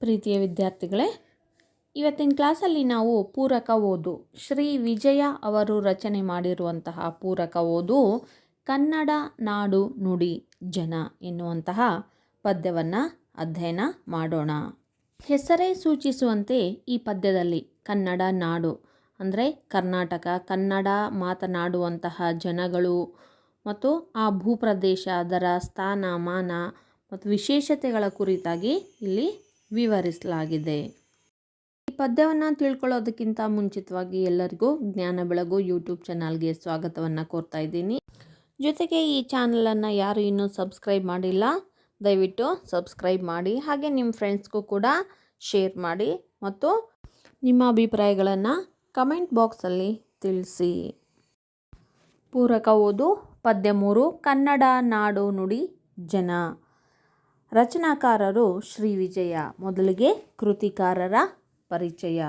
ಪ್ರೀತಿಯ ವಿದ್ಯಾರ್ಥಿಗಳೇ, ಇವತ್ತಿನ ಕ್ಲಾಸಲ್ಲಿ ನಾವು ಪೂರಕ ಓದು. ಶ್ರೀ ವಿಜಯ ಅವರು ರಚನೆ ಮಾಡಿರುವಂತಹ ಪೂರಕ ಓದು, ಕನ್ನಡ ನಾಡು ನುಡಿ ಜನ ಎನ್ನುವಂತಹ ಪದ್ಯವನ್ನು ಅಧ್ಯಯನ ಮಾಡೋಣ. ಹೆಸರೇ ಸೂಚಿಸುವಂತೆ ಈ ಪದ್ಯದಲ್ಲಿ ಕನ್ನಡ ನಾಡು, ಅಂದರೆ ಕರ್ನಾಟಕ, ಕನ್ನಡ ಮಾತನಾಡುವಂತಹ ಜನಗಳು ಮತ್ತು ಆ ಭೂಪ್ರದೇಶ, ಅದರ ಸ್ಥಾನ, ಮಾನ ಮತ್ತು ವಿಶೇಷತೆಗಳ ಕುರಿತಾಗಿ ಇಲ್ಲಿ ವಿವರಿಸಲಾಗಿದೆ. ಈ ಪದ್ಯವನ್ನು ತಿಳ್ಕೊಳ್ಳೋದಕ್ಕಿಂತ ಮುಂಚಿತವಾಗಿ ಎಲ್ಲರಿಗೂ ಜ್ಞಾನ ಬೆಳಗು ಯೂಟ್ಯೂಬ್ ಚಾನಲ್ಗೆ ಸ್ವಾಗತವನ್ನು ಕೋರ್ತಾ ಇದ್ದೀನಿ. ಜೊತೆಗೆ ಈ ಚಾನಲನ್ನು ಯಾರು ಇನ್ನೂ ಸಬ್ಸ್ಕ್ರೈಬ್ ಮಾಡಿಲ್ಲ, ದಯವಿಟ್ಟು ಸಬ್ಸ್ಕ್ರೈಬ್ ಮಾಡಿ, ಹಾಗೆ ನಿಮ್ಮ ಫ್ರೆಂಡ್ಸ್ಗೂ ಕೂಡ ಶೇರ್ ಮಾಡಿ ಮತ್ತು ನಿಮ್ಮ ಅಭಿಪ್ರಾಯಗಳನ್ನು ಕಮೆಂಟ್ ಬಾಕ್ಸಲ್ಲಿ ತಿಳಿಸಿ. ಪೂರಕ ಓದು ಪದ್ಯ ಮೂರು, ಕನ್ನಡ ನಾಡು ನುಡಿ ಜನ. ರಚನಾಕಾರರು ಶ್ರೀ ವಿಜಯ ಮೊದಲಿಗೆ ಕೃತಿಕಾರರ ಪರಿಚಯ.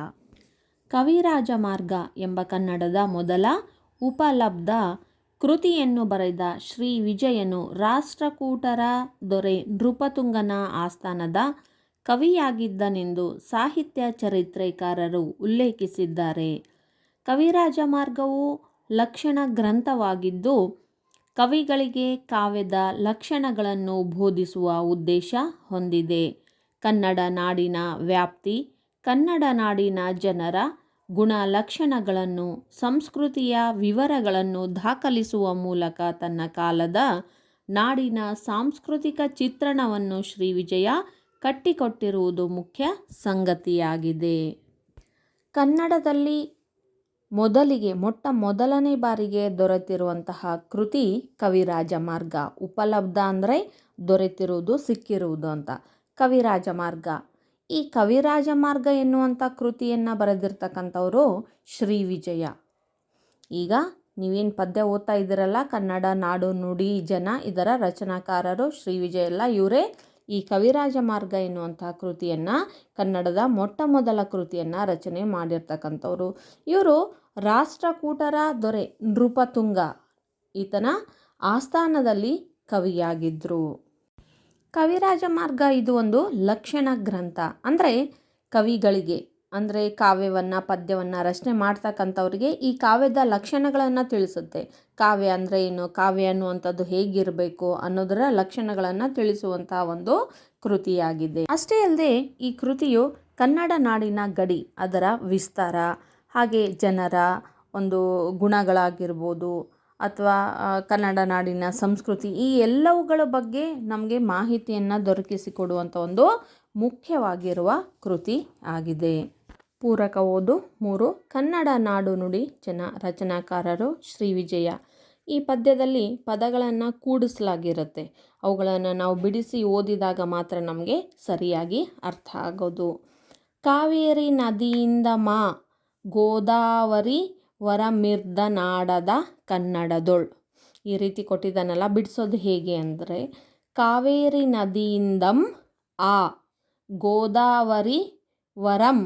ಕವಿರಾಜ ಮಾರ್ಗ ಎಂಬ ಕನ್ನಡದ ಮೊದಲ ಉಪಲಬ್ಧ ಕೃತಿಯನ್ನು ಬರೆದ ಶ್ರೀ ವಿಜಯನು ರಾಷ್ಟ್ರಕೂಟರ ದೊರೆ ನೃಪತುಂಗನ ಆಸ್ಥಾನದ ಕವಿಯಾಗಿದ್ದನೆಂದು ಸಾಹಿತ್ಯ ಚರಿತ್ರೆಕಾರರು ಉಲ್ಲೇಖಿಸಿದ್ದಾರೆ. ಕವಿರಾಜ ಮಾರ್ಗವು ಲಕ್ಷಣ ಗ್ರಂಥವಾಗಿದ್ದು ಕವಿಗಳಿಗೆ ಕಾವ್ಯದ ಲಕ್ಷಣಗಳನ್ನು ಬೋಧಿಸುವ ಉದ್ದೇಶ ಹೊಂದಿದೆ. ಕನ್ನಡ ನಾಡಿನ ವ್ಯಾಪ್ತಿ, ಕನ್ನಡ ನಾಡಿನ ಜನರ ಗುಣ ಲಕ್ಷಣಗಳನ್ನು, ಸಂಸ್ಕೃತಿಯ ವಿವರಗಳನ್ನು ದಾಖಲಿಸುವ ಮೂಲಕ ತನ್ನ ಕಾಲದ ನಾಡಿನ ಸಾಂಸ್ಕೃತಿಕ ಚಿತ್ರಣವನ್ನು ಶ್ರೀ ವಿಜಯ ಕಟ್ಟಿಕೊಟ್ಟಿರುವುದು ಮುಖ್ಯ ಸಂಗತಿಯಾಗಿದೆ. ಕನ್ನಡದಲ್ಲಿ ಮೊದಲಿಗೆ ಮೊಟ್ಟ ಮೊದಲನೇ ಬಾರಿಗೆ ದೊರೆತಿರುವಂತಹ ಕೃತಿ ಕವಿರಾಜ ಮಾರ್ಗ ಉಪಲಬ್ಧ ಅಂದರೆ ದೊರೆತಿರುವುದು, ಸಿಕ್ಕಿರುವುದು ಅಂತ. ಕವಿರಾಜ ಮಾರ್ಗ ಈ ಕವಿರಾಜ ಮಾರ್ಗ ಎನ್ನುವಂಥ ಕೃತಿಯನ್ನು ಬರೆದಿರ್ತಕ್ಕಂಥವರು ಶ್ರೀ ವಿಜಯ. ಈಗ ನೀವೇನು ಪದ್ಯ ಓದ್ತಾ ಇದ್ದೀರಲ್ಲ, ಕನ್ನಡ, ನಾಡು, ನುಡಿ, ಜನ ಇದರ ರಚನಾಕಾರರು ಶ್ರೀ ವಿಜಯ ಎಲ್ಲ ಇವರೇ ಈ ಕವಿರಾಜ ಮಾರ್ಗ ಎನ್ನುವಂಥ ಕೃತಿಯನ್ನು ಕನ್ನಡದ ಮೊಟ್ಟ ಮೊದಲ ಕೃತಿಯನ್ನು ರಚನೆ ಮಾಡಿರ್ತಕ್ಕಂಥವ್ರು. ಇವರು ರಾಷ್ಟ್ರಕೂಟರ ದೊರೆ ನೃಪತುಂಗ. ಈತನ ಆಸ್ಥಾನದಲ್ಲಿ ಕವಿಯಾಗಿದ್ದರು ಕವಿರಾಜ ಮಾರ್ಗ ಇದು ಒಂದು ಲಕ್ಷಣ ಗ್ರಂಥ. ಅಂದರೆ ಕವಿಗಳಿಗೆ, ಅಂದರೆ ಕಾವ್ಯವನ್ನು, ಪದ್ಯವನ್ನು ರಚನೆ ಮಾಡ್ತಕ್ಕಂಥವ್ರಿಗೆ ಈ ಕಾವ್ಯದ ಲಕ್ಷಣಗಳನ್ನು ತಿಳಿಸುತ್ತೆ. ಕಾವ್ಯ ಅಂದರೆ ಏನು, ಕಾವ್ಯ ಅನ್ನುವಂಥದ್ದು ಹೇಗಿರಬೇಕು ಅನ್ನೋದರ ಲಕ್ಷಣಗಳನ್ನು ತಿಳಿಸುವಂಥ ಒಂದು ಕೃತಿಯಾಗಿದೆ. ಅಷ್ಟೇ ಅಲ್ಲದೆ ಈ ಕೃತಿಯು ಕನ್ನಡ ನಾಡಿನ ಗಡಿ, ಅದರ ವಿಸ್ತಾರ, ಹಾಗೆ ಜನರ ಒಂದು ಗುಣಗಳಾಗಿರ್ಬೋದು ಅಥವಾ ಕನ್ನಡ ನಾಡಿನ ಸಂಸ್ಕೃತಿ, ಈ ಎಲ್ಲವುಗಳ ಬಗ್ಗೆ ನಮಗೆ ಮಾಹಿತಿಯನ್ನು ದೊರಕಿಸಿಕೊಡುವಂಥ ಒಂದು ಮುಖ್ಯವಾಗಿರುವ ಕೃತಿ ಆಗಿದೆ. ಪೂರಕ ಓದು ಮೂರು ಕನ್ನಡ ನಾಡು ನುಡಿ ಜನ ರಚನಾಕಾರರು ಶ್ರೀ ವಿಜಯ. ಈ ಪದ್ಯದಲ್ಲಿ ಪದಗಳನ್ನು ಕೂಡಿಸಲಾಗಿರುತ್ತೆ. ಅವುಗಳನ್ನು ನಾವು ಬಿಡಿಸಿ ಓದಿದಾಗ ಮಾತ್ರ ನಮಗೆ ಸರಿಯಾಗಿ ಅರ್ಥ ಆಗೋದು. ಕಾವೇರಿ ನದಿಯಿಂದ ಮಾ ಗೋದಾವರಿ ವರಮಿರ್ದ ನಾಡದ ಕನ್ನಡದೊಳ್ ಈ ರೀತಿ ಕೊಟ್ಟಿದ್ದಾನಲ್ಲ ಬಿಡಿಸೋದು ಹೇಗೆ ಅಂದರೆ, ಕಾವೇರಿ ನದಿಯಿಂದಂ ಆ ಗೋದಾವರಿ ವರಂ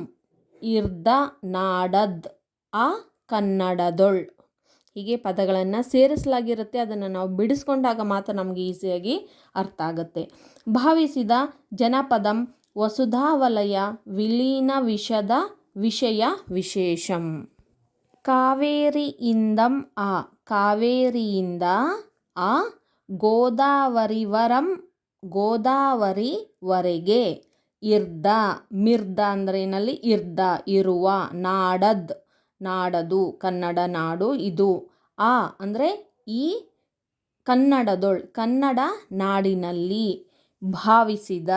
ಇರ್ದ ನಾಡದ್ ಆ ಕನ್ನಡದೊಳ್. ಹೀಗೆ ಪದಗಳನ್ನು ಸೇರಿಸಲಾಗಿರುತ್ತೆ, ಅದನ್ನು ನಾವು ಬಿಡಿಸ್ಕೊಂಡಾಗ ಮಾತ್ರ ನಮಗೆ ಈಸಿಯಾಗಿ ಅರ್ಥ ಆಗುತ್ತೆ. ಭಾವಿಸಿದ ಜನಪದಂ ವಸುಧಾವಲಯ ವಿಲೀನ ವಿಷದ ವಿಷಯ ವಿಶೇಷಂ. ಕಾವೇರಿಯಿಂದಂ ಆ, ಕಾವೇರಿಯಿಂದ ಆ ಗೋದಾವರಿವರಂ ಗೋದಾವರಿವರೆಗೆ ಇರ್ದ, ಮಿರ್ದ ಅಂದ್ರೇನಲ್ಲಿ ಇರ್ದ, ಇರುವ, ನಾಡದ್, ನಾಡದು, ಕನ್ನಡ ನಾಡು ಇದು. ಆ ಅಂದರೆ ಈ ಕನ್ನಡದೊಳ್, ಕನ್ನಡ ನಾಡಿನಲ್ಲಿ ಭಾವಿಸಿದ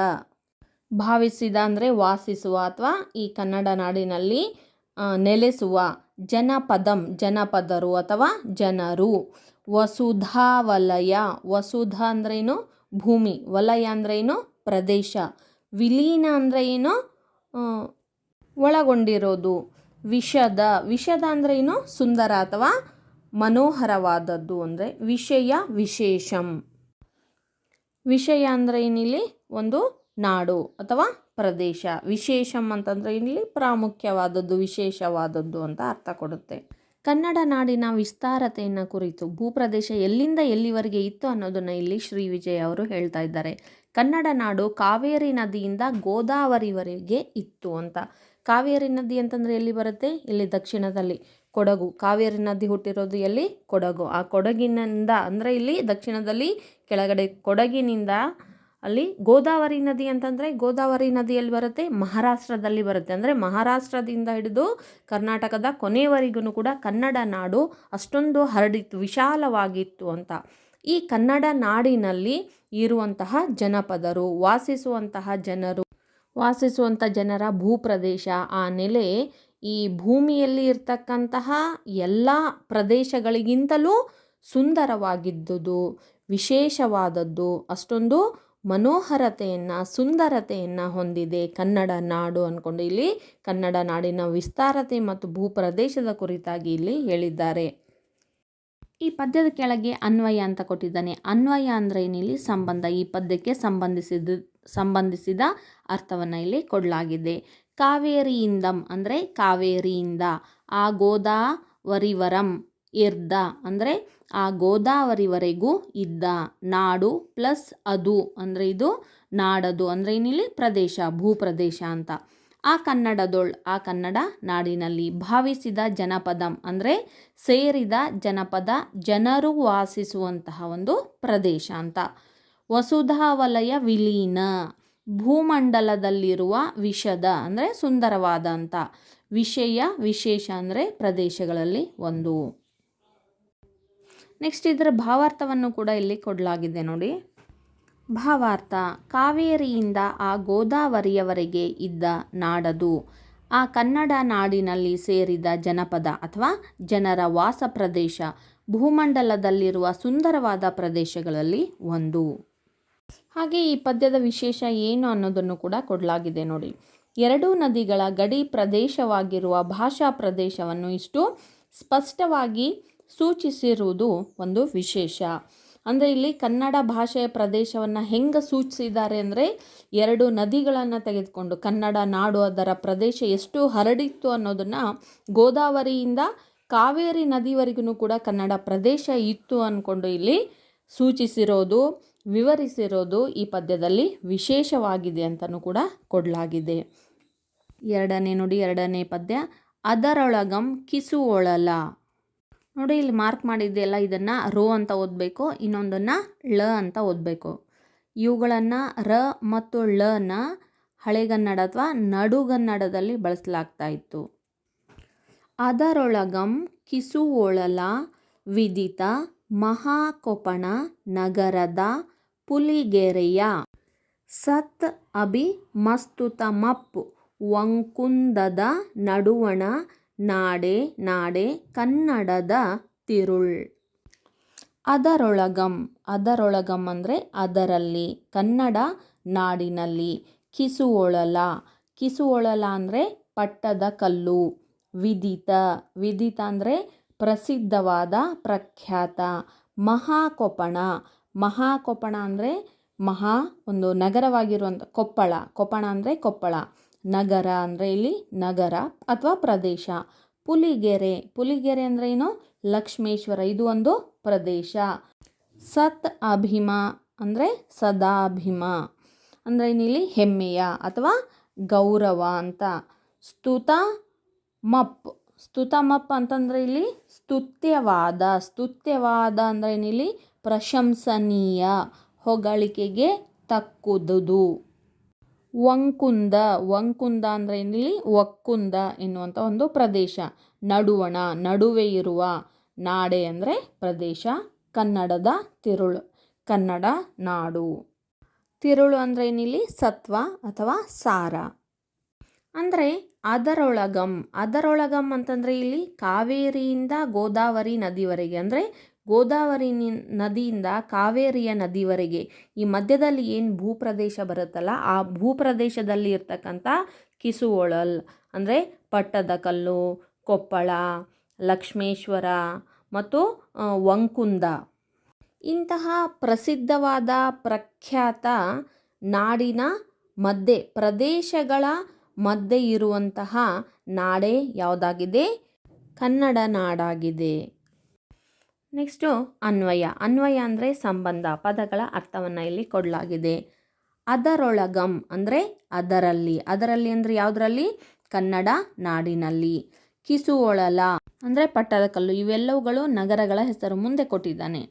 ಭಾವಿಸಿದ ಅಂದರೆ ವಾಸಿಸುವ ಅಥವಾ ಈ ಕನ್ನಡ ನಾಡಿನಲ್ಲಿ ನೆಲೆಸುವ ಜನಪದಂ, ಜನಪದರು ಅಥವಾ ಜನರು. ವಸುಧಾವಲಯ, ವಸುಧ ಅಂದ್ರೇನು ಭೂಮಿ. ವಲಯ ಅಂದ್ರೇನು ಪ್ರದೇಶ. ವಿಲೀನ ಅಂದರೆ ಏನು? ಒಳಗೊಂಡಿರೋದು. ವಿಷದ. ವಿಷದ ಅಂದರೆ ಏನು? ಸುಂದರ ಅಥವಾ ಮನೋಹರವಾದದ್ದು ಅಂದರೆ ವಿಷಯ ವಿಶೇಷಂ. ವಿಷಯ ಅಂದರೆ ಏನಿಲ್ಲಿ? ಒಂದು ನಾಡು ಅಥವಾ ಪ್ರದೇಶ. ವಿಶೇಷಂ ಅಂತಂದರೆ ಇಲ್ಲಿ ಪ್ರಾಮುಖ್ಯವಾದದ್ದು, ವಿಶೇಷವಾದದ್ದು ಅಂತ ಅರ್ಥ ಕೊಡುತ್ತೆ. ಕನ್ನಡ ನಾಡಿನ ವಿಸ್ತಾರತೆಯನ್ನು ಕುರಿತು ಭೂಪ್ರದೇಶ ಎಲ್ಲಿಂದ ಎಲ್ಲಿವರೆಗೆ ಇತ್ತು ಅನ್ನೋದನ್ನು ಇಲ್ಲಿ ಶ್ರೀ ವಿಜಯ ಅವರು ಹೇಳ್ತಾ ಇದ್ದಾರೆ. ಕನ್ನಡ ನಾಡು ಕಾವೇರಿ ನದಿಯಿಂದ ಗೋದಾವರಿವರೆಗೆ ಇತ್ತು ಅಂತ. ಕಾವೇರಿ ನದಿ ಅಂತಂದರೆ ಎಲ್ಲಿ ಬರುತ್ತೆ? ಇಲ್ಲಿ ದಕ್ಷಿಣದಲ್ಲಿ ಕೊಡಗು. ಕಾವೇರಿ ನದಿ ಹುಟ್ಟಿರೋದು ಎಲ್ಲಿ? ಕೊಡಗು. ಆ ಕೊಡಗಿನಿಂದ ಅಂದರೆ ಇಲ್ಲಿ ದಕ್ಷಿಣದಲ್ಲಿ ಕೆಳಗಡೆ ಕೊಡಗಿನಿಂದ ಅಲ್ಲಿ ಗೋದಾವರಿ ನದಿ ಅಂತಂದರೆ ಗೋದಾವರಿ ನದಿಯಲ್ಲಿ ಬರುತ್ತೆ? ಮಹಾರಾಷ್ಟ್ರದಲ್ಲಿ ಬರುತ್ತೆ. ಅಂದರೆ ಮಹಾರಾಷ್ಟ್ರದಿಂದ ಹಿಡಿದು ಕರ್ನಾಟಕದ ಕೊನೆಯವರೆಗೂ ಕೂಡ ಕನ್ನಡ ನಾಡು ಅಷ್ಟೊಂದು ಹರಡಿತ್ತು, ವಿಶಾಲವಾಗಿತ್ತು ಅಂತ. ಈ ಕನ್ನಡ ನಾಡಿನಲ್ಲಿ ಇರುವಂತಹ ಜನಪದರು, ವಾಸಿಸುವಂತಹ ಜನರು ವಾಸಿಸುವಂಥ ಜನರ ಭೂಪ್ರದೇಶ, ಆ ನೆಲೆ ಈ ಭೂಮಿಯಲ್ಲಿ ಇರ್ತಕ್ಕಂತಹ ಎಲ್ಲ ಪ್ರದೇಶಗಳಿಗಿಂತಲೂ ಸುಂದರವಾಗಿದ್ದುದು, ವಿಶೇಷವಾದದ್ದು. ಅಷ್ಟೊಂದು ಮನೋಹರತೆಯನ್ನು, ಸುಂದರತೆಯನ್ನು ಹೊಂದಿದೆ ಕನ್ನಡ ನಾಡು ಅಂದ್ಕೊಂಡು ಇಲ್ಲಿ ಕನ್ನಡ ನಾಡಿನ ವಿಸ್ತಾರತೆ ಮತ್ತು ಭೂಪ್ರದೇಶದ ಕುರಿತಾಗಿ ಇಲ್ಲಿ ಹೇಳಿದ್ದಾರೆ. ಈ ಪದ್ಯದ ಕೆಳಗೆ ಅನ್ವಯ ಅಂತ ಕೊಟ್ಟಿದ್ದಾನೆ. ಅನ್ವಯ ಅಂದರೆ ಏನಿಲ್ಲಿ? ಸಂಬಂಧ. ಈ ಪದ್ಯಕ್ಕೆ ಸಂಬಂಧಿಸಿದ ಸಂಬಂಧಿಸಿದ ಅರ್ಥವನ್ನು ಇಲ್ಲಿ ಕೊಡಲಾಗಿದೆ. ಕಾವೇರಿಯಿಂದಂ ಅಂದರೆ ಕಾವೇರಿಯಿಂದ. ಆ ಗೋದಾವರಿವರಂ ಇರ್ದ ಅಂದರೆ ಆ ಗೋದಾವರಿವರೆಗೂ ಇದ್ದ. ನಾಡು ಪ್ಲಸ್ ಅದು ಅಂದರೆ ಇದು ನಾಡದು ಅಂದರೆ ಏನಿಲ್ಲಿ? ಪ್ರದೇಶ, ಭೂಪ್ರದೇಶ ಅಂತ. ಆ ಕನ್ನಡದೊಳ್, ಆ ಕನ್ನಡ ನಾಡಿನಲ್ಲಿ ಭಾವಿಸಿದ ಜನಪದಂ ಅಂದರೆ ಸೇರಿದ ಜನಪದ ಜನರು ವಾಸಿಸುವಂತಹ ಒಂದು ಪ್ರದೇಶ ಅಂತ. ವಸುಧಾವಲಯ ವಿಲೀನ, ಭೂಮಂಡಲದಲ್ಲಿರುವ ವಿಷದ ಅಂದರೆ ಸುಂದರವಾದ ಅಂತ. ವಿಷಯ ವಿಶೇಷ ಅಂದರೆ ಪ್ರದೇಶಗಳಲ್ಲಿ ಒಂದು. ನೆಕ್ಸ್ಟ್ ಇದರ ಭಾವಾರ್ಥವನ್ನು ಕೂಡ ಇಲ್ಲಿ ಕೊಡಲಾಗಿದೆ ನೋಡಿ. ಭಾವಾರ್ಥ ಕಾವೇರಿಯಿಂದ ಆ ಗೋದಾವರಿಯವರೆಗೆ ಇದ್ದ ನಾಡದು. ಆ ಕನ್ನಡ ನಾಡಿನಲ್ಲಿ ಸೇರಿದ ಜನಪದ ಅಥವಾ ಜನರ ವಾಸ ಪ್ರದೇಶ ಭೂಮಂಡಲದಲ್ಲಿರುವ ಸುಂದರವಾದ ಪ್ರದೇಶಗಳಲ್ಲಿ ಒಂದು. ಹಾಗೆ ಈ ಪದ್ಯದ ವಿಶೇಷ ಏನು ಅನ್ನೋದನ್ನು ಕೂಡ ಕೊಡಲಾಗಿದೆ ನೋಡಿ. ಎರಡೂ ನದಿಗಳ ಗಡಿ ಪ್ರದೇಶವಾಗಿರುವ ಭಾಷಾ ಪ್ರದೇಶವನ್ನು ಇಷ್ಟು ಸ್ಪಷ್ಟವಾಗಿ ಸೂಚಿಸಿರುವುದು ಒಂದು ವಿಶೇಷ. ಅಂದರೆ ಇಲ್ಲಿ ಕನ್ನಡ ಭಾಷೆಯ ಪ್ರದೇಶವನ್ನು ಹೆಂಗೆ ಸೂಚಿಸಿದ್ದಾರೆ ಅಂದರೆ ಎರಡು ನದಿಗಳನ್ನು ತೆಗೆದುಕೊಂಡು ಕನ್ನಡ ನಾಡು ಅದರ ಪ್ರದೇಶ ಎಷ್ಟು ಹರಡಿತ್ತು ಅನ್ನೋದನ್ನು ಗೋದಾವರಿಯಿಂದ ಕಾವೇರಿ ನದಿವರೆಗೂ ಕೂಡ ಕನ್ನಡ ಪ್ರದೇಶ ಇತ್ತು ಅಂದ್ಕೊಂಡು ಇಲ್ಲಿ ಸೂಚಿಸಿರೋದು, ವಿವರಿಸಿರೋದು ಈ ಪದ್ಯದಲ್ಲಿ ವಿಶೇಷವಾಗಿದೆ ಅಂತಲೂ ಕೂಡ ಕೊಡಲಾಗಿದೆ. ಎರಡನೇ ನೋಡಿ, ಎರಡನೇ ಪದ್ಯ, ಅದರೊಳಗಂ ಕಿಸುವೊಳಲ. ನೋಡಿ ಇಲ್ಲಿ ಮಾರ್ಕ್ ಮಾಡಿದ್ದೆಲ್ಲ ಇದನ್ನು ರೋ ಅಂತ ಓದಬೇಕು, ಇನ್ನೊಂದನ್ನು ಳ ಅಂತ ಓದಬೇಕು. ಇವುಗಳನ್ನು ರ ಮತ್ತು ಳನ ಹಳೆಗನ್ನಡ ಅಥವಾ ನಡುಗನ್ನಡದಲ್ಲಿ ಬಳಸಲಾಗ್ತಾ ಇತ್ತು. ಅದರೊಳಗಂ ಕಿಸುವೊಳಲ, ವಿದಿತ, ಮಹಾಕೊಪಣ, ನಗರದ, ಪುಲಿಗೆರೆಯ. ಸತ್ ಅಭಿ ಮಸ್ತುತ ಮಪ್ಪು ವಂಕುಂದದ ನಡುವಣ ನಾಡೆ ನಾಡೆ ಕನ್ನಡದ ತಿರುಳ್. ಅದರೊಳಗಂ ಅದರೊಳಗಂ ಅಂದರೆ ಅದರಲ್ಲಿ, ಕನ್ನಡ ನಾಡಿನಲ್ಲಿ. ಕಿಸುವೊಳಲ ಕಿಸುವೊಳಲ ಅಂದರೆ ಪಟ್ಟದ ಕಲ್ಲು. ವಿದಿತ ವಿದಿತ ಅಂದರೆ ಪ್ರಸಿದ್ಧವಾದ ಪ್ರಖ್ಯಾತ. ಮಹಾಕೊಪಣ ಮಹಾಕೊಪಣ ಅಂದರೆ ಮಹಾ, ಒಂದು ನಗರವಾಗಿರುವಂಥ ಕೊಪ್ಪಳ. ಕೊಪಣ ಅಂದರೆ ಕೊಪ್ಪಳ. ನಗರ ಅಂದರೆ ಇಲ್ಲಿ ನಗರ ಅಥವಾ ಪ್ರದೇಶ. ಪುಲಿಗೆರೆ ಪುಲಿಗೆರೆ ಅಂದರೆ ಏನು? ಲಕ್ಷ್ಮೇಶ್ವರ. ಇದು ಒಂದು ಪ್ರದೇಶ. ಸತ್ ಅಭಿಮ ಅಂದರೆ ಸದಾಭಿಮ ಅಂದರೆ ಇಲ್ಲಿ ಹೆಮ್ಮೆಯ ಅಥವಾ ಗೌರವ ಅಂತ. ಸ್ತುತ ಮಪ್. ಸ್ತುತ ಮಪ್ ಅಂತಂದರೆ ಇಲ್ಲಿ ಸ್ತುತ್ಯವಾದ. ಸ್ತುತ್ಯವಾದ ಅಂದರೆ ಏನಿಲ್ಲಿ? ಪ್ರಶಂಸನೀಯ. ಹೊಗಳಿಕೆಗೆ ತಕ್ಕುದುದು. ವಂಕುಂದ ವಂಕುಂದ ಅಂದರೆ ಏನಿಲ್ಲಿ? ಒಕ್ಕುಂದ ಎನ್ನುವಂಥ ಒಂದು ಪ್ರದೇಶ. ನಡುವಣ, ನಡುವೆ ಇರುವ, ನಾಡೆ ಅಂದರೆ ಪ್ರದೇಶ. ಕನ್ನಡದ ತಿರುಳು, ಕನ್ನಡ ನಾಡು. ತಿರುಳು ಅಂದರೆ ಏನಿಲ್ಲಿ? ಸತ್ವ ಅಥವಾ ಸಾರ. ಅಂದರೆ ಅದರೊಳಗಂ. ಅದರೊಳಗಂ ಅಂತಂದರೆ ಇಲ್ಲಿ ಕಾವೇರಿಯಿಂದ ಗೋದಾವರಿ ನದಿವರೆಗೆ ಅಂದರೆ ಗೋದಾವರಿ ನದಿಯಿಂದ ಕಾವೇರಿಯ ನದಿವರೆಗೆ ಈ ಮಧ್ಯದಲ್ಲಿ ಏನು ಭೂಪ್ರದೇಶ ಬರುತ್ತಲ್ಲ, ಆ ಭೂಪ್ರದೇಶದಲ್ಲಿ ಇರ್ತಕ್ಕಂಥ ಕಿಸುವೊಳಲ್, ಅಂದರೆ ಪಟ್ಟದಕಲ್ಲು ಕೊಪ್ಪಳ, ಲಕ್ಷ್ಮೇಶ್ವರ ಮತ್ತು ವಂಕುಂದ. ಇಂತಹ ಪ್ರಸಿದ್ಧವಾದ ಪ್ರಖ್ಯಾತ ನಾಡಿನ ಮಧ್ಯೆ, ಪ್ರದೇಶಗಳ ಮಧ್ಯೆ ಇರುವಂತಹ ನಾಡೇ ಯಾವುದಾಗಿದೆ? ಕನ್ನಡ ನಾಡಾಗಿದೆ. ನೆಕ್ಸ್ಟು ಅನ್ವಯ. ಅನ್ವಯ ಅಂದರೆ ಸಂಬಂಧ, ಪದಗಳ ಅರ್ಥವನ್ನು ಇಲ್ಲಿ ಕೊಡಲಾಗಿದೆ. ಅದರೊಳಗಂ ಅಂದರೆ ಅದರಲ್ಲಿ. ಅದರಲ್ಲಿ ಅಂದರೆ ಯಾವುದರಲ್ಲಿ? ಕನ್ನಡ ನಾಡಿನಲ್ಲಿ. ಕಿಸುವೊಳಲ ಅಂದರೆ ಪಟ್ಟದಕಲ್ಲು. ಇವೆಲ್ಲವುಗಳು ನಗರಗಳ ಹೆಸರು ಮುಂದೆ ಕೊಟ್ಟಿದ್ದಾನೆ.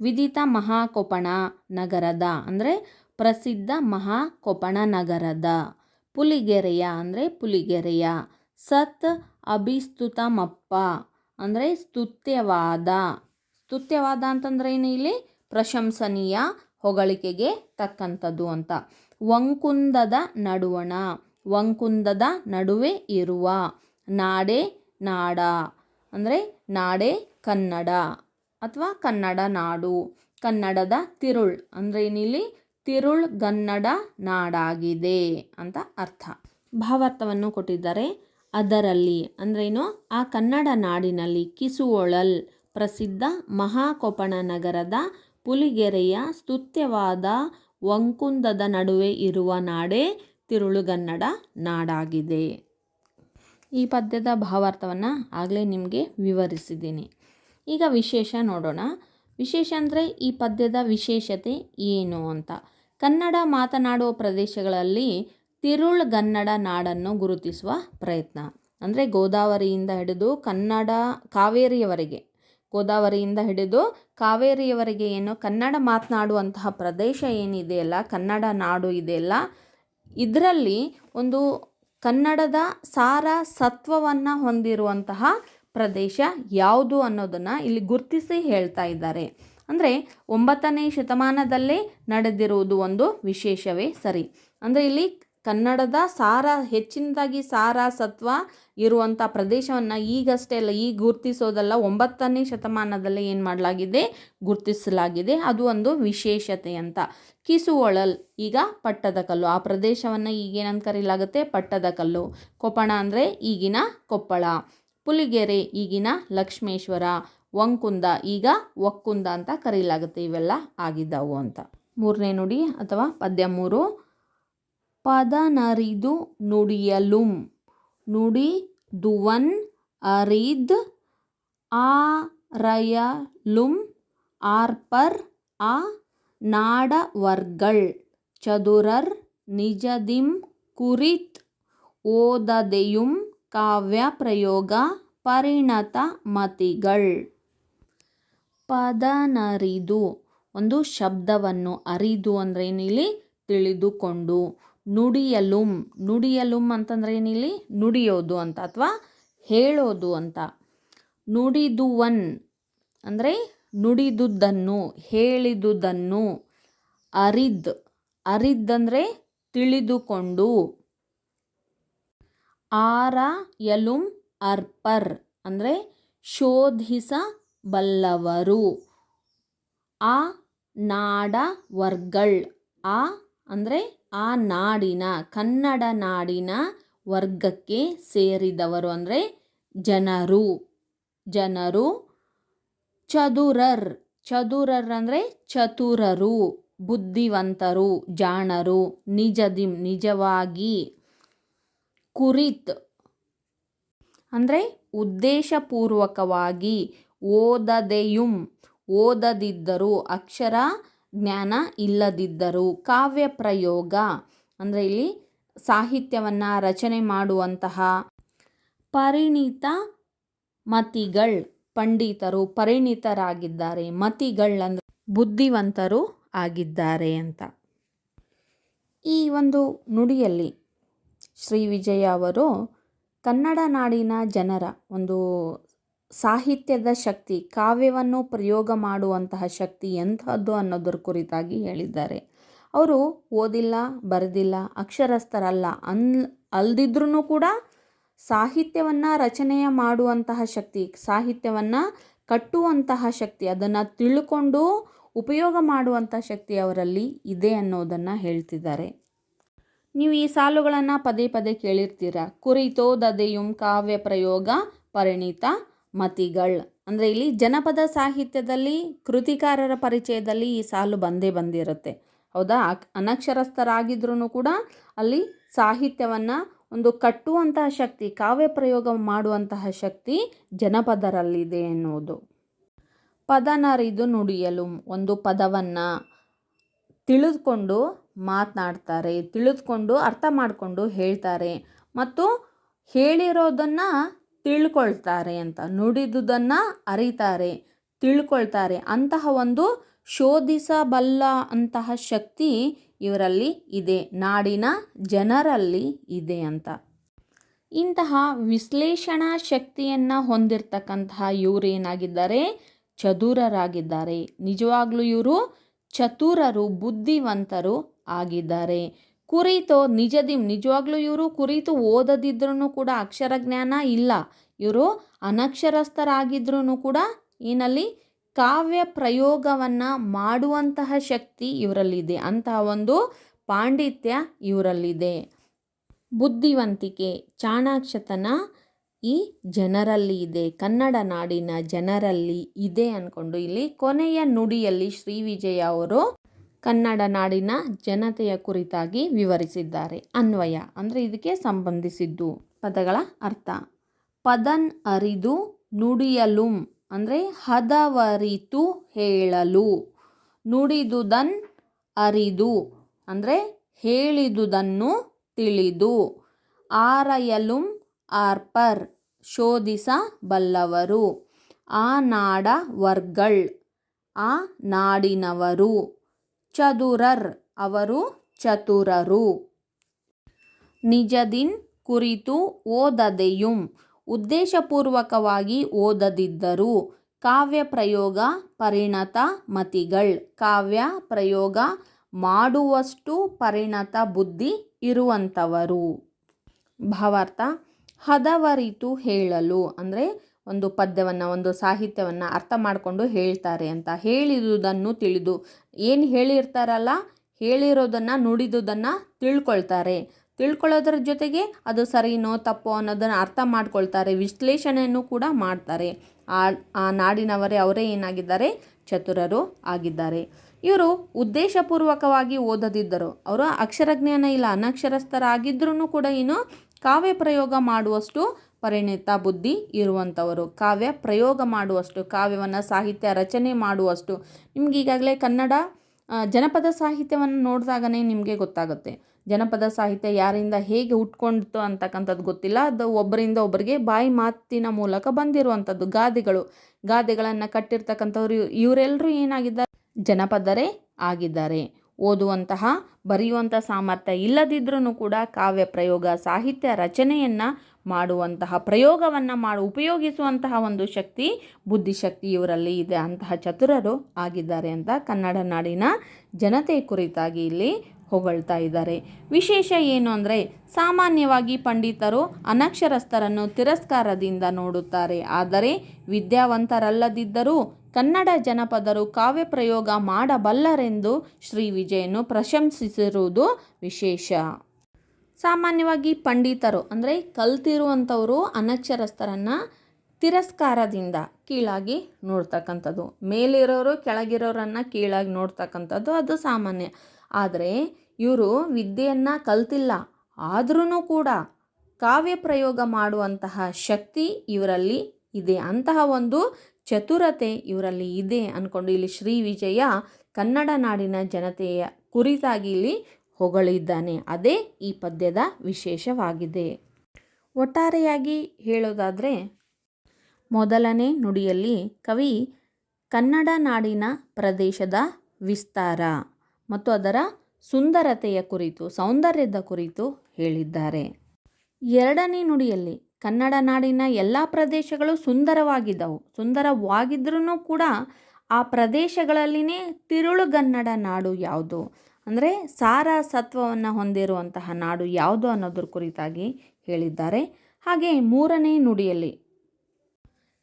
ವಿದಿತ ಮಹಾಕೊಪಣ ನಗರದ ಅಂದರೆ ಪ್ರಸಿದ್ಧ ಮಹಾಕೊಪಣ ನಗರದ. ಪುಲಿಗೆರೆಯ ಅಂದರೆ ಪುಲಿಗೆರೆಯ. ಸತ್ ಅಭಿಸ್ತುತಮಪ್ಪ ಅಂದರೆ ಸ್ತುತ್ಯವಾದ. ಸ್ತುತ್ಯವಾದ ಅಂತಂದ್ರೆ ಏನು ಇಲ್ಲಿ? ಪ್ರಶಂಸನೀಯ, ಹೊಗಳಿಕೆಗೆ ತಕ್ಕಂಥದ್ದು ಅಂತ. ವಂಕುಂದದ ನಡುವಣ, ವಂಕುಂದದ ನಡುವೆ ಇರುವ, ನಾಡೆ ನಾಡ, ಅಂದರೆ ನಾಡೆ ಕನ್ನಡ ಅಥವಾ ಕನ್ನಡ ನಾಡು, ಕನ್ನಡದ ತಿರುಳ್ ಅಂದರೆ ಏನಿಲ್ಲಿ ತಿರುಳ್ ಗನ್ನಡ ನಾಡಾಗಿದೆ ಅಂತ ಅರ್ಥ. ಭಾವಾರ್ಥವನ್ನು ಕೊಟ್ಟಿದ್ದಾರೆ ಅದರಲ್ಲಿ, ಅಂದ್ರೇನು? ಆ ಕನ್ನಡ ನಾಡಿನಲ್ಲಿ ಕಿಸುವೊಳಲ್ ಪ್ರಸಿದ್ಧ ಮಹಾಕೊಪಣ ನಗರದ ಪುಲಿಗೆರೆಯ ಸ್ತುತ್ಯವಾದ ವಂಕುಂದದ ನಡುವೆ ಇರುವ ನಾಡೇ ತಿರುಳುಗನ್ನಡ ನಾಡಾಗಿದೆ. ಈ ಪದ್ಯದ ಭಾವಾರ್ಥವನ್ನು ಆಗಲೇ ನಿಮಗೆ ವಿವರಿಸಿದ್ದೀನಿ. ಈಗ ವಿಶೇಷ ನೋಡೋಣ. ವಿಶೇಷ ಅಂದರೆ ಈ ಪದ್ಯದ ವಿಶೇಷತೆ ಏನು ಅಂತ. ಕನ್ನಡ ಮಾತನಾಡುವ ಪ್ರದೇಶಗಳಲ್ಲಿ ತಿರುಳುಗನ್ನಡ ನಾಡನ್ನು ಗುರುತಿಸುವ ಪ್ರಯತ್ನ. ಅಂದರೆ ಗೋದಾವರಿಯಿಂದ ಹಿಡಿದು ಕನ್ನಡ ಕಾವೇರಿಯವರೆಗೆ ಗೋದಾವರಿಯಿಂದ ಹಿಡಿದು ಕಾವೇರಿಯವರೆಗೆ ಏನು ಕನ್ನಡ ಮಾತನಾಡುವಂತಹ ಪ್ರದೇಶ ಏನಿದೆಯಲ್ಲ ಕನ್ನಡ ನಾಡು ಇದೆಯಲ್ಲ ಇದರಲ್ಲಿ ಒಂದು ಕನ್ನಡದ ಸಾರ ಸತ್ವವನ್ನು ಹೊಂದಿರುವಂತಹ ಪ್ರದೇಶ ಯಾವುದು ಅನ್ನೋದನ್ನು ಇಲ್ಲಿ ಗುರುತಿಸಿ ಹೇಳ್ತಾ ಇದ್ದಾರೆ. ಅಂದರೆ ಒಂಬತ್ತನೇ ಶತಮಾನದಲ್ಲೇ ನಡೆದಿರುವುದು ಒಂದು ವಿಶೇಷವೇ ಸರಿ. ಅಂದರೆ ಇಲ್ಲಿ ಕನ್ನಡದ ಸಾರ, ಹೆಚ್ಚಿನದಾಗಿ ಸಾರ ಸತ್ವ ಇರುವಂಥ ಪ್ರದೇಶವನ್ನು ಈಗಷ್ಟೇ ಅಲ್ಲ, ಈಗ ಗುರುತಿಸೋದಲ್ಲ, ಒಂಬತ್ತನೇ ಶತಮಾನದಲ್ಲಿ ಏನು ಮಾಡಲಾಗಿದೆ? ಗುರುತಿಸಲಾಗಿದೆ. ಅದು ಒಂದು ವಿಶೇಷತೆ ಅಂತ. ಕಿಸುವೊಳಲ್ ಈಗ ಪಟ್ಟದಕಲ್ಲು ಆ ಪ್ರದೇಶವನ್ನು ಈಗೇನಂತ ಕರೀಲಾಗುತ್ತೆ? ಪಟ್ಟದಕಲ್ಲು ಕೊಪ್ಪಳ ಅಂದರೆ ಈಗಿನ ಕೊಪ್ಪಳ. ಪುಲಿಗೆರೆ ಈಗಿನ ಲಕ್ಷ್ಮೇಶ್ವರ. ವಂಕುಂದ ಈಗ ಒಕ್ಕುಂದ ಅಂತ ಕರೀಲಾಗುತ್ತೆ. ಇವೆಲ್ಲ ಆಗಿದ್ದವು ಅಂತ. ಮೂರನೇ ನುಡಿ ಅಥವಾ ಪದ್ಯ ಮೂರು. ಪದನರಿದು ನುಡಿಯಲುಂ. ನುಡಿ ದುವನ್ ಅರಿದ್ ಆರಯಲುಂ. ಆರ್ಪರ್ ಆ ನಾಡವರ್ಗಳ್. ಚದುರರ್ ನಿಜದಿಂ ಕುರಿತ್ ಓದದೆಯುಂ ಕಾವ್ಯ ಪ್ರಯೋಗ ಪರಿಣತ ಮತಿಗಳ್. ಪದನರಿದು ಒಂದು ಶಬ್ದವನ್ನು ಅರಿದು ಅಂದರೆ ಏನಿಲ್ಲಿ ತಿಳಿದುಕೊಂಡು ನುಡಿಯಲುಂ. ನುಡಿಯಲುಂ ಅಂತಂದ್ರೆ ಏನಿಲ್ಲಿ? ನುಡಿಯೋದು ಅಂತ ಅಥವಾ ಹೇಳೋದು ಅಂತ. ನುಡಿದುವನ್ ಅಂದರೆ ನುಡಿದುದನ್ನು ಹೇಳಿದುದನ್ನು, ಅರಿದ್. ಅರಿದ್ದಂದರೆ ತಿಳಿದುಕೊಂಡು. ಆರ ಯಲುಂ ಅರ್ಪರ್ ಅಂದರೆ ಶೋಧಿಸಬಲ್ಲವರು. ಆ ನಾಡ ವರ್ಗಳ್ ಆ ಅಂದರೆ ಆ ನಾಡಿನ, ಕನ್ನಡ ನಾಡಿನ ವರ್ಗಕ್ಕೆ ಸೇರಿದವರು ಅಂದರೆ ಜನರು. ಜನರು, ಚದುರರ್. ಚದುರರ್ ಅಂದರೆ ಚತುರರು, ಬುದ್ಧಿವಂತರು, ಜಾಣರು, ನಿಜದಿಂ, ನಿಜವಾಗಿ. ಕುರಿತ್ ಅಂದರೆ ಉದ್ದೇಶಪೂರ್ವಕವಾಗಿ ಓದದೆಯುಂ. ಓದದಿದ್ದರು ಅಕ್ಷರ ಜ್ಞಾನ ಇಲ್ಲದಿದ್ದರು ಕಾವ್ಯ ಪ್ರಯೋಗ, ಅಂದರೆ ಇಲ್ಲಿ ಸಾಹಿತ್ಯವನ್ನು ರಚನೆ ಮಾಡುವಂತಹ ಪರಿಣಿತ ಮತಿಗಳ್, ಪಂಡಿತರು ಪರಿಣಿತರಾಗಿದ್ದಾರೆ. ಮತಿಗಳ್ ಅಂದರೆ ಬುದ್ಧಿವಂತರು ಆಗಿದ್ದಾರೆ ಅಂತ. ಈ ಒಂದು ನುಡಿಯಲ್ಲಿ ಶ್ರೀ ವಿಜಯ ಅವರು ಕನ್ನಡ ನಾಡಿನ ಜನರ ಒಂದು ಸಾಹಿತ್ಯದ ಶಕ್ತಿ, ಕಾವ್ಯವನ್ನು ಪ್ರಯೋಗ ಮಾಡುವಂತಹ ಶಕ್ತಿ ಎಂಥದ್ದು ಅನ್ನೋದರ ಕುರಿತಾಗಿ ಹೇಳಿದ್ದಾರೆ. ಅವರು ಓದಿಲ್ಲ, ಬರೆದಿಲ್ಲ, ಅಕ್ಷರಸ್ಥರಲ್ಲ, ಅನ್ ಅಲ್ದಿದ್ರೂ ಕೂಡ ಸಾಹಿತ್ಯವನ್ನು ರಚನೆಯ ಮಾಡುವಂತಹ ಶಕ್ತಿ, ಸಾಹಿತ್ಯವನ್ನು ಕಟ್ಟುವಂತಹ ಶಕ್ತಿ, ಅದನ್ನು ತಿಳ್ಕೊಂಡು ಉಪಯೋಗ ಮಾಡುವಂಥ ಶಕ್ತಿ ಅವರಲ್ಲಿ ಇದೆ ಅನ್ನೋದನ್ನು ಹೇಳ್ತಿದ್ದಾರೆ. ನೀವು ಈ ಸಾಲುಗಳನ್ನು ಪದೇ ಪದೇ ಕೇಳಿರ್ತೀರ. ಕುರಿತೋದದೆಯುಂ ಕಾವ್ಯ ಪ್ರಯೋಗ ಪರಿಣಿತ. ಮತಿಗಳ್. ಅಂದರೆ ಇಲ್ಲಿ ಜನಪದ ಸಾಹಿತ್ಯದಲ್ಲಿ ಕೃತಿಕಾರರ ಪರಿಚಯದಲ್ಲಿ ಈ ಸಾಲು ಬಂದೇ ಬಂದಿರುತ್ತೆ. ಹೌದಾ? ಅನಕ್ಷರಸ್ಥರಾಗಿದ್ರೂ ಕೂಡ ಅಲ್ಲಿ ಸಾಹಿತ್ಯವನ್ನು ಒಂದು ಕಟ್ಟುವಂತಹ ಶಕ್ತಿ, ಕಾವ್ಯ ಪ್ರಯೋಗ ಮಾಡುವಂತಹ ಶಕ್ತಿ ಜನಪದರಲ್ಲಿದೆ ಎನ್ನುವುದು. ಪದನರಿದು ನುಡಿಯಲು ಒಂದು ಪದವನ್ನು ತಿಳಿದುಕೊಂಡು ಮಾತನಾಡ್ತಾರೆ, ತಿಳಿದುಕೊಂಡು ಅರ್ಥ ಮಾಡಿಕೊಂಡು ಹೇಳ್ತಾರೆ. ಮತ್ತು ಹೇಳಿರೋದನ್ನು ತಿಳ್ಕೊಳ್ತಾರೆ ಅಂತ. ನುಡಿದುದನ್ನು ಅರಿತಾರೆ, ತಿಳ್ಕೊಳ್ತಾರೆ. ಅಂತಹ ಒಂದು ಶೋಧಿಸಬಲ್ಲ ಅಂತಹ ಶಕ್ತಿ ಇವರಲ್ಲಿ ಇದೆ. ನಾಡಿನ ಜನರಲ್ಲಿ ಇದೆ ಅಂತ. ಇಂತಹ ವಿಶ್ಲೇಷಣಾ ಶಕ್ತಿಯನ್ನು ಹೊಂದಿರತಕ್ಕಂತಹ ಇವರೇನಾಗಿದ್ದಾರೆ ಏನಾಗಿದ್ದಾರೆ? ಚತುರರಾಗಿದ್ದಾರೆ ನಿಜವಾಗ್ಲೂ ಇವರು ಚತುರರು, ಬುದ್ಧಿವಂತರು ಆಗಿದ್ದಾರೆ. ಕುರಿತು ನಿಜದಿ, ನಿಜವಾಗ್ಲೂ ಇವರು ಕುರಿತು ಓದದಿದ್ರೂ ಕೂಡ ಅಕ್ಷರ ಜ್ಞಾನ ಇಲ್ಲ. ಇವರು ಅನಕ್ಷರಸ್ಥರಾಗಿದ್ರೂ ಕೂಡ ಏನಲ್ಲಿ ಕಾವ್ಯ ಪ್ರಯೋಗವನ್ನು ಮಾಡುವಂತಹ ಶಕ್ತಿ ಇವರಲ್ಲಿದೆ. ಅಂತಹ ಒಂದು ಪಾಂಡಿತ್ಯ ಇವರಲ್ಲಿದೆ. ಬುದ್ಧಿವಂತಿಕೆ, ಚಾಣಾಕ್ಷತನ ಈ ಜನರಲ್ಲಿ ಇದೆ. ಕನ್ನಡ ನಾಡಿನ ಜನರಲ್ಲಿ ಇದೆ ಅಂದ್ಕೊಂಡು ಇಲ್ಲಿ ಕೊನೆಯ ನುಡಿಯಲ್ಲಿ ಶ್ರೀ ವಿಜಯ ಅವರು ಕನ್ನಡ ನಾಡಿನ ಜನತೆಯ ಕುರಿತಾಗಿ ವಿವರಿಸಿದ್ದಾರೆ. ಅನ್ವಯ. ಅಂದರೆ ಇದಕ್ಕೆ ಸಂಬಂಧಿಸಿದ್ದು ಪದಗಳ ಅರ್ಥ. ಪದನ್ ಅರಿದು ನುಡಿಯಲುಂ. ಅಂದರೆ ಹದವರಿತು ಹೇಳಲು. ನುಡಿದುದನ್ ಅರಿದು. ಅಂದರೆ ಹೇಳಿದುದನ್ನು ತಿಳಿದು. ಆರಯಲುಂ ಆರ್ಪರ್. ಶೋಧಿಸಬಲ್ಲವರು. ಆ ನಾಡ ವರ್ಗಳ್ ಆ ನಾಡಿನವರು. ಚದುರರ್ ಅವರು ಚತುರರು. ನಿಜದಿನ್ ಕುರಿತು ಓದದೆಯುಂ ಉದ್ದೇಶಪೂರ್ವಕವಾಗಿ ಓದದಿದ್ದರು ಕಾವ್ಯ ಪ್ರಯೋಗ ಪರಿಣತ ಮತಿಗಳ್. ಕಾವ್ಯ ಪ್ರಯೋಗ ಮಾಡುವಷ್ಟು ಪರಿಣತ ಬುದ್ಧಿ ಇರುವಂಥವರು. ಭಾವಾರ್ಥ ಹದವರಿತು ಹೇಳಲು ಅಂದರೆ ಒಂದು ಪದ್ಯವನ್ನು, ಒಂದು ಸಾಹಿತ್ಯವನ್ನು ಅರ್ಥ ಮಾಡಿಕೊಂಡು ಹೇಳ್ತಾರೆ ಅಂತ ಹೇಳಿದುದನ್ನು ತಿಳಿದು, ಏನು ಹೇಳಿರ್ತಾರಲ್ಲ? ಹೇಳಿರೋದನ್ನು, ನುಡಿದುದನ್ನು ತಿಳ್ಕೊಳ್ತಾರೆ. ತಿಳ್ಕೊಳ್ಳೋದ್ರ ಜೊತೆಗೆ ಅದು ಸರಿನೋ ತಪ್ಪೋ ಅನ್ನೋದನ್ನು ಅರ್ಥ ಮಾಡ್ಕೊಳ್ತಾರೆ ವಿಶ್ಲೇಷಣೆಯನ್ನು ಕೂಡ ಮಾಡ್ತಾರೆ. ಆ ಆ ನಾಡಿನವರೇ ಅವರೇ ಏನಾಗಿದ್ದಾರೆ? ಚತುರರು ಆಗಿದ್ದಾರೆ. ಇವರು ಉದ್ದೇಶಪೂರ್ವಕವಾಗಿ ಓದದಿದ್ದರು. ಅವರು ಅಕ್ಷರಜ್ಞಾನ ಇಲ್ಲ ಅನಕ್ಷರಸ್ಥರಾಗಿದ್ರೂ ಕೂಡ ಏನು ಕಾವ್ಯ ಪ್ರಯೋಗ ಮಾಡುವಷ್ಟು ಪರಿಣಿತ ಬುದ್ಧಿ ಇರುವಂಥವರು. ಕಾವ್ಯ ಪ್ರಯೋಗ ಮಾಡುವಷ್ಟು, ಕಾವ್ಯವನ್ನು ಸಾಹಿತ್ಯ ರಚನೆ ಮಾಡುವಷ್ಟು. ನಿಮ್ಗೆ ಈಗಾಗಲೇ ಕನ್ನಡ ಜನಪದ ಸಾಹಿತ್ಯವನ್ನು ನೋಡಿದಾಗನೇ ನಿಮಗೆ ಗೊತ್ತಾಗುತ್ತೆ. ಜನಪದ ಸಾಹಿತ್ಯ ಯಾರಿಂದ ಹೇಗೆ ಹುಟ್ಕೊಂಡಿತು ಅಂತಕ್ಕಂಥದ್ದು ಗೊತ್ತಿಲ್ಲ. ಅದು ಒಬ್ಬರಿಂದ ಒಬ್ಬರಿಗೆ ಬಾಯಿ ಮಾತಿನ ಮೂಲಕ ಬಂದಿರುವಂಥದ್ದು, ಗಾದೆಗಳು. ಗಾದೆಗಳನ್ನು ಕಟ್ಟಿರ್ತಕ್ಕಂಥವ್ರು ಇವರೆಲ್ಲರೂ ಏನಾಗಿದ್ದಾರೆ? ಜನಪದರೇ ಆಗಿದ್ದಾರೆ. ಓದುವಂತಹ ಬರೆಯುವಂಥ ಸಾಮರ್ಥ್ಯ ಇಲ್ಲದಿದ್ರೂ ಕೂಡ ಕಾವ್ಯ ಪ್ರಯೋಗ, ಸಾಹಿತ್ಯ ರಚನೆಯನ್ನು ಮಾಡುವಂತಹ ಪ್ರಯೋಗವನ್ನು ಮಾಡಿ, ಉಪಯೋಗಿಸುವಂತಹ ಒಂದು ಶಕ್ತಿ, ಬುದ್ಧಿಶಕ್ತಿ ಇವರಲ್ಲಿ ಇದೆ. ಅಂತಹ ಚತುರರು ಆಗಿದ್ದಾರೆ ಅಂತ ಕನ್ನಡ ನಾಡಿನ ಜನತೆ ಕುರಿತಾಗಿ ಇಲ್ಲಿ ಹೊಗಳ್ತಾ ಇದ್ದಾರೆ. ವಿಶೇಷ ಏನು ಅಂದರೆ, ಸಾಮಾನ್ಯವಾಗಿ ಪಂಡಿತರು ಅನಕ್ಷರಸ್ಥರನ್ನು ತಿರಸ್ಕಾರದಿಂದ ನೋಡುತ್ತಾರೆ. ಆದರೆ, ವಿದ್ಯಾವಂತರಲ್ಲದಿದ್ದರೂ ಕನ್ನಡ ಜನಪದರು ಕಾವ್ಯ ಪ್ರಯೋಗ ಮಾಡಬಲ್ಲರೆಂದು ಶ್ರೀ ವಿಜಯನು ಪ್ರಶಂಸಿಸಿರುವುದು ವಿಶೇಷ. ಸಾಮಾನ್ಯವಾಗಿ ಪಂಡಿತರು, ಅಂದರೆ ಕಲ್ತಿರುವಂಥವರು ಅನಕ್ಷರಸ್ಥರನ್ನು ತಿರಸ್ಕಾರದಿಂದ ಕೀಳಾಗಿ ನೋಡ್ತಕ್ಕಂಥದ್ದು. ಮೇಲಿರೋರು ಕೆಳಗಿರೋರನ್ನು ಕೀಳಾಗಿ ನೋಡ್ತಕ್ಕಂಥದ್ದು ಅದು ಸಾಮಾನ್ಯ. ಆದರೆ ಇವರು ವಿದ್ಯೆಯನ್ನು ಕಲ್ತಿಲ್ಲ ಆದ್ರೂ ಕೂಡ ಕಾವ್ಯ ಪ್ರಯೋಗ ಮಾಡುವಂತಹ ಶಕ್ತಿ ಇವರಲ್ಲಿ ಇದೆ. ಅಂತಹ ಒಂದು ಚತುರತೆ ಇವರಲ್ಲಿ ಇದೆ ಅಂದ್ಕೊಂಡು ಇಲ್ಲಿ ಶ್ರೀ ವಿಜಯ ಕನ್ನಡ ನಾಡಿನ ಜನತೆಯ ಕುರಿತಾಗಿ ಇಲ್ಲಿ ಹೊಗಳಿದ್ದಾನೆ. ಅದೇ ಈ ಪದ್ಯದ ವಿಶೇಷವಾಗಿದೆ. ಒಟ್ಟಾರೆಯಾಗಿ ಹೇಳೋದಾದರೆ, ಮೊದಲನೇ ನುಡಿಯಲ್ಲಿ ಕವಿ ಕನ್ನಡ ನಾಡಿನ ಪ್ರದೇಶದ ವಿಸ್ತಾರ ಮತ್ತು ಅದರ ಸುಂದರತೆಯ ಕುರಿತು, ಸೌಂದರ್ಯದ ಕುರಿತು ಹೇಳಿದ್ದಾರೆ. ಎರಡನೇ ನುಡಿಯಲ್ಲಿ ಕನ್ನಡ ನಾಡಿನ ಎಲ್ಲ ಪ್ರದೇಶಗಳು ಸುಂದರವಾಗಿದ್ದವು. ಸುಂದರವಾಗಿದ್ರೂ ಕೂಡ ಆ ಪ್ರದೇಶಗಳಲ್ಲಿನೇ ತಿರುಳುಗನ್ನಡ ನಾಡು ಯಾವುದು? ಅಂದರೆ ಸಾರ ಸತ್ವವನ್ನು ಹೊಂದಿರುವಂತಹ ನಾಡು ಯಾವುದು ಅನ್ನೋದ್ರ ಕುರಿತಾಗಿ ಹೇಳಿದ್ದಾರೆ. ಹಾಗೆ ಮೂರನೇ ನುಡಿಯಲ್ಲಿ,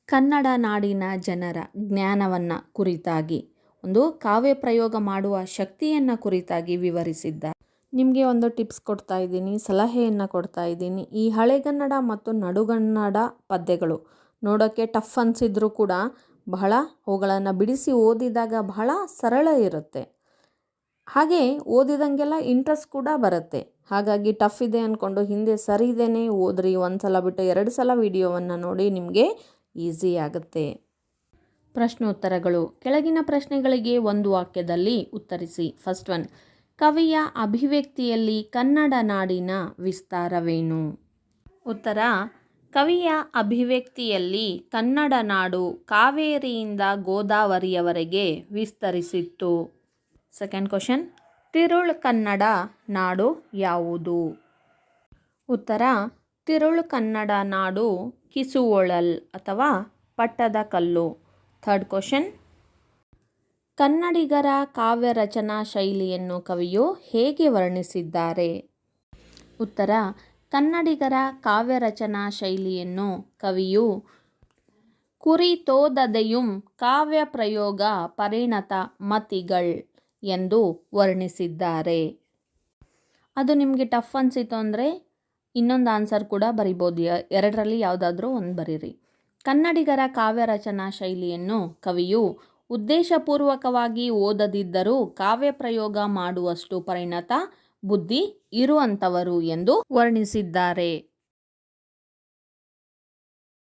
ಕನ್ನಡ ನಾಡಿನ ಜನರ ಜ್ಞಾನವನ್ನು ಕುರಿತಾಗಿ, ಒಂದು ಕಾವ್ಯ ಪ್ರಯೋಗ ಮಾಡುವ ಶಕ್ತಿಯನ್ನು ಕುರಿತಾಗಿ ವಿವರಿಸಿದ್ದಾರೆ. ನಿಮಗೆ ಒಂದು ಟಿಪ್ಸ್ ಕೊಡ್ತಾ ಇದ್ದೀನಿ, ಸಲಹೆಯನ್ನು ಕೊಡ್ತಾ ಇದ್ದೀನಿ. ಈ ಹಳೆಗನ್ನಡ ಮತ್ತು ನಡುಗನ್ನಡ ಪದ್ಯಗಳು ನೋಡೋಕ್ಕೆ ಟಫ್ ಅನಿಸಿದ್ರೂ ಕೂಡ ಬಹಳ ಅವುಗಳನ್ನು ಬಿಡಿಸಿ ಓದಿದಾಗ ಬಹಳ ಸರಳ ಇರುತ್ತೆ. ಹಾಗೆ ಓದಿದಂಗೆಲ್ಲ ಇಂಟ್ರೆಸ್ಟ್ ಕೂಡ ಬರುತ್ತೆ. ಹಾಗಾಗಿ ಟಫ್ ಇದೆ ಅಂದ್ಕೊಂಡು ಹಿಂದೆ ಸರಿ ಇದೇನೆ ಓದ್ರಿ ಒಂದು ಸಲ ಬಿಟ್ಟು ಎರಡು ಸಲ ವಿಡಿಯೋವನ್ನು ನೋಡಿ ನಿಮಗೆ ಈಸಿ ಆಗುತ್ತೆ. ಪ್ರಶ್ನೋತ್ತರಗಳು. ಕೆಳಗಿನ ಪ್ರಶ್ನೆಗಳಿಗೆ ಒಂದು ವಾಕ್ಯದಲ್ಲಿ ಉತ್ತರಿಸಿ. ಫಸ್ಟ್ ಒನ್ ಕವಿಯ ಅಭಿವ್ಯಕ್ತಿಯಲ್ಲಿ ಕನ್ನಡ ನಾಡಿನ ವಿಸ್ತಾರವೇನು? ಉತ್ತರ, ಕವಿಯ ಅಭಿವ್ಯಕ್ತಿಯಲ್ಲಿ ಕನ್ನಡ ನಾಡು ಕಾವೇರಿಯಿಂದ ಗೋದಾವರಿಯವರೆಗೆ ವಿಸ್ತರಿಸಿತ್ತು. ಸೆಕೆಂಡ್ ಕ್ವಶನ್ ತಿರುಳ್ ಕನ್ನಡ ನಾಡು ಯಾವುದು? ಉತ್ತರ, ತಿರುಳು ಕನ್ನಡ ನಾಡು ಕಿಸುವೊಳಲ್ ಅಥವಾ ಪಟ್ಟದಕಲ್ಲು ಥರ್ಡ್ ಕ್ವಶನ್ ಕನ್ನಡಿಗರ ಕಾವ್ಯ ರಚನಾ ಶೈಲಿಯನ್ನು ಕವಿಯು ಹೇಗೆ ವರ್ಣಿಸಿದ್ದಾರೆ? ಉತ್ತರ, ಕನ್ನಡಿಗರ ಕಾವ್ಯ ರಚನಾ ಶೈಲಿಯನ್ನು ಕವಿಯು ಕುರಿತೋದದೆಯುಂ ಕಾವ್ಯ ಪ್ರಯೋಗ ಪರಿಣತ ಮತಿಗಳ್. ಎಂದು ವರ್ಣಿಸಿದ್ದಾರೆ. ಅದು ನಿಮಗೆ ಟಫ್ ಅನಿಸಿತು ಅಂದರೆ ಇನ್ನೊಂದು ಆನ್ಸರ್ ಕೂಡ ಬರಿಬೋದು. ಎರಡರಲ್ಲಿ ಯಾವುದಾದ್ರೂ ಒಂದು ಬರೀರಿ. ಕನ್ನಡಿಗರ ಕಾವ್ಯ ರಚನಾ ಶೈಲಿಯನ್ನು ಕವಿಯು ಉದ್ದೇಶಪೂರ್ವಕವಾಗಿ ಓದದಿದ್ದರೂ ಕಾವ್ಯ ಪ್ರಯೋಗ ಮಾಡುವಷ್ಟು ಪರಿಣತ, ಬುದ್ಧಿ ಇರುವಂಥವರು ಎಂದು ವರ್ಣಿಸಿದ್ದಾರೆ.